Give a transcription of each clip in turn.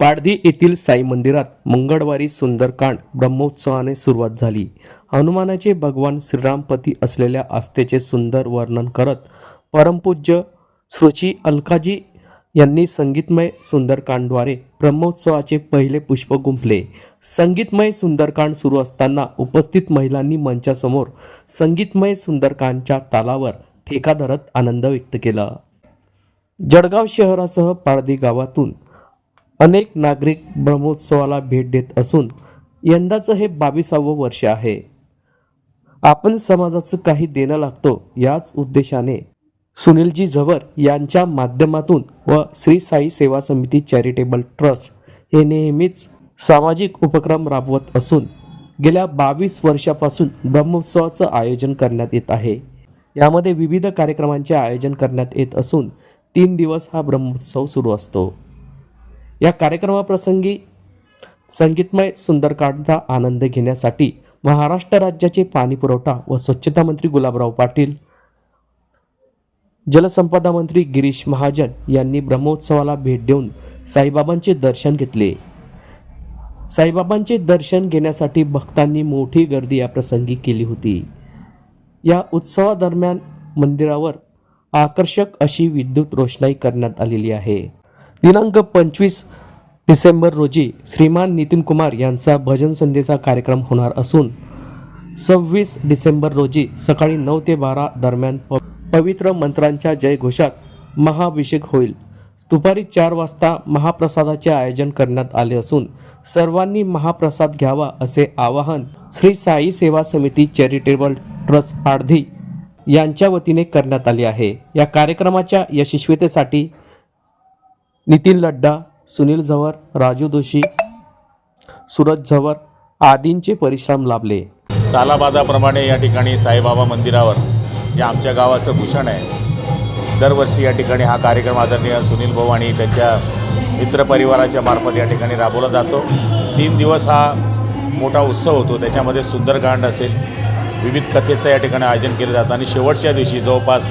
पाडदी येथील साई मंदिरात मंगळवारी सुंदरकांड ब्रह्मोत्सवाने सुरुवात झाली. हनुमानाचे भगवान श्रीरामपती असलेल्या आस्थेचे सुंदर वर्णन करत परमपूज्य श्रुची अलकाजी यांनी संगीतमय सुंदरकांडद्वारे ब्रह्मोत्सवाचे पहिले पुष्प गुंफले. संगीतमय सुंदरकांड सुरू असताना उपस्थित महिलांनी मंचासमोर संगीतमय सुंदरकांडच्या तालावर ठेका धरत आनंद व्यक्त केला. जळगाव शहरासह पारधी गावातून अनेक नागरिक ब्रह्मोत्सवाला भेट देत असून यंदाचं हे बावीसावं वर्ष आहे. आपण समाजाचं काही देणं लागतो याच उद्देशाने सुनीलजी झवर यांच्या माध्यमातून व श्री साई सेवा समिती चॅरिटेबल ट्रस्ट हे नेहमीच सामाजिक उपक्रम राबवत असून गेल्या बावीस वर्षापासून ब्रह्मोत्सवाचं आयोजन करण्यात येत आहे. यामध्ये विविध कार्यक्रमांचे आयोजन करण्यात येत असून तीन दिवस हा ब्रह्मोत्सव सुरू असतो. या कार्यक्रमाप्रसंगी संगीतमय सुंदरकांडचा आनंद घेण्यासाठी महाराष्ट्र राज्याचे पाणी पुरवठा व स्वच्छता मंत्री गुलाबराव पाटील जलसंपदा मंत्री गिरीश महाजन यांनी ब्रह्मोत्सवाला भेट देऊन साईबाबांचे दर्शन घेतले. साईबाबांचे दर्शन घेण्यासाठी भक्तांनी मोठी गर्दी या प्रसंगी केली होती. या उत्सवादरम्यान मंदिरावर आकर्षक अशी विद्युत रोषणाई करण्यात आलेली आहे. दिनांक पंचवीस डिसेंबर रोजी श्रीमान नितीन कुमार यांचा भजन संध्येचा कार्यक्रम होणार असून सव्वीस डिसेंबर रोजी सकाळी नऊ ते बारा दरम्यान पवित्र मंत्रांच्या जयघोषात महाअभिषेक होईल. दुपारी चार वाजता महाप्रसादाचे आयोजन करण्यात आले असून सर्वांनी महाप्रसाद घ्यावा असे आवाहन श्री साई सेवा समिती चॅरिटेबल ट्रस्ट पाडधी यांच्या वतीने करण्यात आले आहे. या कार्यक्रमाच्या यशस्वीतेसाठी नितीन लड्डा सुनील झवर राजू दोषी सुरज झवर आदींचे परिश्रम लाभले. सालाबादाप्रमाणे या ठिकाणी साईबाबा मंदिरावर जे आमच्या गावाचं भूषण आहे दरवर्षी या ठिकाणी हा कार्यक्रम आदरणीय सुनील भाऊ आणि त्यांच्या मित्रपरिवाराच्या मार्फत या ठिकाणी राबवला जातो. तीन दिवस हा मोठा उत्सव होतो त्याच्यामध्ये सुंदरकांड असेल विविध कथेचं या ठिकाणी आयोजन केलं जातं आणि शेवटच्या दिवशी जवळपास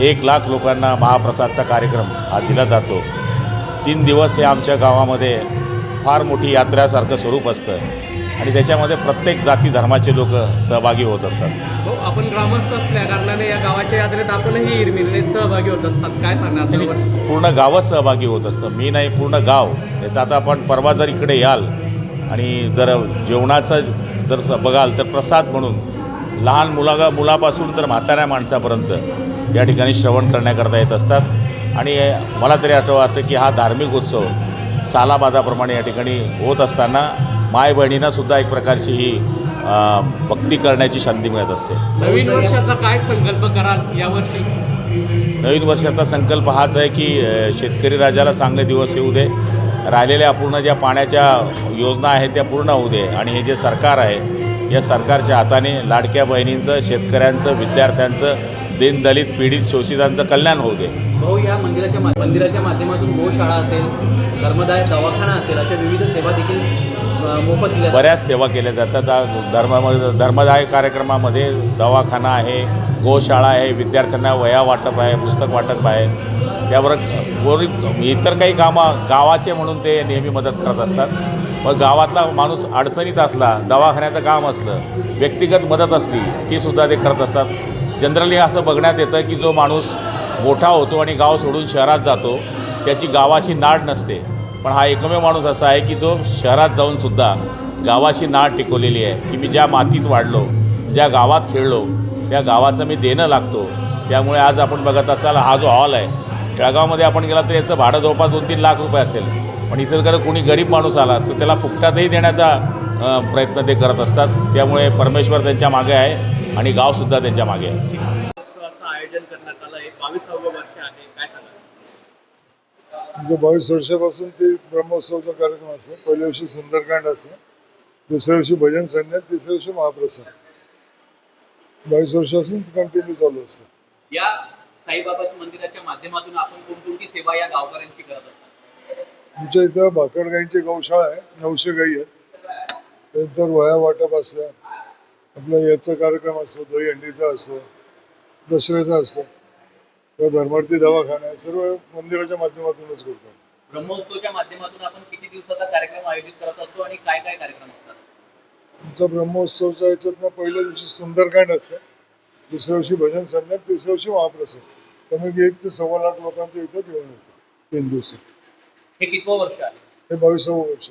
एक लाख लोकांना महाप्रसादचा कार्यक्रम हा दिला जातो. तीन दिवस हे आमच्या गावामध्ये फार मोठी यात्रेसारखं स्वरूप असतं. आणि त्याच्यामध्ये प्रत्येक जाती धर्माचे लोक सहभागी होत असतात. हो आपण ग्रामस्थ असल्या कारणाने या गावाच्या यात्रेत आपणही हिरमिरने सहभागी होत असतात. काय सांगणार पूर्ण गावच सहभागी होत असतं. मी नाही पूर्ण गाव. याचा आता आपण परवा जर इकडे याल आणि जर जेवणाचं जर बघाल तर प्रसाद म्हणून लहान मुला मुलापासून तर म्हाताऱ्या माणसापर्यंत या ठिकाणी श्रवण करण्याकरता येत असतात. आणि मला तरी आठवं वाटतं की हा धार्मिक उत्सव सालाबादाप्रमाणे या ठिकाणी होत असताना माय बहिणींना सुद्धा एक प्रकारची ही भक्ती करण्याची संधी मिळत असते. नवीन वर्षाचा काय संकल्प कराल यावर्षी नवीन वर्षाचा संकल्प हाच आहे की शेतकरी राजाला चांगले दिवस येऊ दे. राहिलेल्या अपूर्ण ज्या पाण्याच्या योजना आहेत त्या पूर्ण होऊ दे. आणि हे जे सरकार आहे या सरकारच्या हाताने लाडक्या बहिणींचं शेतकऱ्यांचं विद्यार्थ्यांचं दीनदलित पीडित शोषितांचं कल्याण होऊ दे. भाऊ या मंदिराच्या मा- मंदिराच्या माध्यमातून गोशाळा असेल धर्मदाय दवाखाना असेल अशा विविध सेवा देखील मोफत दिल्या. बऱ्याच सेवा केल्या जातात. धर्मामध्ये धर्मदाय कार्यक्रमामध्ये दवाखाना आहे गोशाळा आहे विद्यार्थ्यांना वया वाटप आहे पुस्तक वाटप आहे. त्यावर गोरी इतर काही कामं गावाचे म्हणून ते नेहमी मदत करत असतात. मग गावातला माणूस अडचणीत असला दवाखान्याचं काम असलं व्यक्तिगत मदत असली ती सुद्धा ते करत असतात. जनरली असं बघण्यात येतं की जो माणूस मोठा होतो आणि गाव सोडून शहरात जातो त्याची गावाशी नाड नसते. पण हा एकमेव माणूस असा आहे की जो शहरात जाऊनसुद्धा गावाशी नाड टिकवलेली आहे. की मी ज्या मातीत वाढलो ज्या गावात खेळलो त्या गावाचं मी देणं लागतो. त्यामुळे आज आपण बघत असाल हा जो हॉल आहे जळगावमध्ये आपण गेला तर याचं भाडं जवळपास दोन तीन लाख रुपये असेल. पण इथं जर कोणी गरीब माणूस आला तर त्याला फुकटातही देण्याचा प्रयत्न ते करत असतात. त्यामुळे परमेश्वर त्यांच्या मागे आहे. आणि गावसुद्धा त्यांच्या मागे आहे. उत्सवाचं आयोजन करण्यात आलं आहे बावीसावं वर्ष आहे. काय सांगाल? म्हणजे बावीस वर्षापासून ते ब्रह्मोत्सवाचा कार्यक्रम असतो. पहिल्या दिवशी सुंदरकांड असतं. दुसऱ्या दिवशी भजन संध्या तिसऱ्या दिवशी महाप्रसाद. बावीस वर्षापासून कंटिन्यू चालू असतं. या साईबाबाच्या मंदिराच्या माध्यमातून आपण कोणकोणती सेवा या गावकऱ्यांची करत असतात? आमच्या इथं भाकड गाईंची गौशाळा आहे. नऊशे गाई आहेत. त्यानंतर वया वाटप असतं. आपलं याचा कार्यक्रम असतो दही हंडीचा असतो दसऱ्याचा असतो किंवा धर्मार्थी दवाखाना आहे सर्व मंदिराच्या माध्यमातूनच करतो. ब्रह्मोत्सवच्या माध्यमातून आपण किती दिवसाचा कार्यक्रम आयोजित करत असतो आणि काय काय कार्यक्रम असतात? आमचा ब्रह्मोत्सवच्या याच्यातनं पहिल्या दिवशी सुंदरकांड असतं. दुसऱ्या दिवशी भजन संध्या तिसऱ्या दिवशी महाप्रसाद. कमी एक ते सव्वा लाख लोकांच्या इथं जेवण होतं. तीन दिवस हे कितवं वर्ष आहे? हे बावीसावं वर्ष